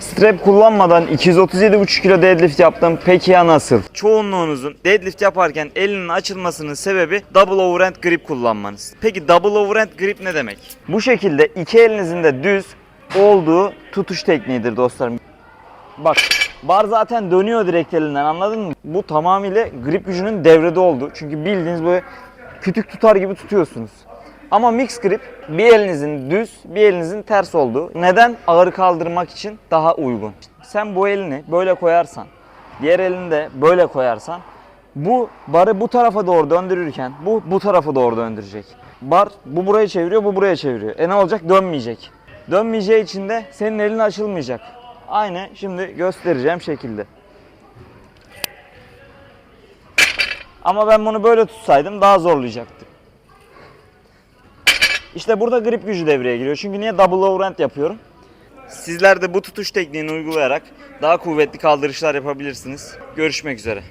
Strap kullanmadan 237,5 kilo deadlift yaptım. Peki ya nasıl? Çoğunluğunuzun deadlift yaparken elinin açılmasının sebebi double overhand grip kullanmanız. Peki double overhand grip ne demek? Bu şekilde iki elinizin de düz olduğu tutuş tekniğidir dostlarım. Bak bar zaten dönüyor direkt elinden anladın mı? Bu tamamıyla grip gücünün devrede oldu. Çünkü bildiğiniz böyle kütük tutar gibi tutuyorsunuz. Ama mix grip bir elinizin düz bir elinizin ters olduğu. Neden? Ağır kaldırmak için daha uygun. Sen bu elini böyle koyarsan diğer elini de böyle koyarsan bu barı bu tarafa doğru döndürürken bu bu tarafa doğru döndürecek. Bar bu buraya çeviriyor bu buraya çeviriyor. E ne olacak? Dönmeyecek. Dönmeyeceği için de senin elin açılmayacak. Aynı şimdi göstereceğim şekilde. Ama ben bunu böyle tutsaydım daha zorlayacaktı. İşte burada grip gücü devreye giriyor. Çünkü niye double overhand yapıyorum? Sizler de bu tutuş tekniğini uygulayarak daha kuvvetli kaldırışlar yapabilirsiniz. Görüşmek üzere.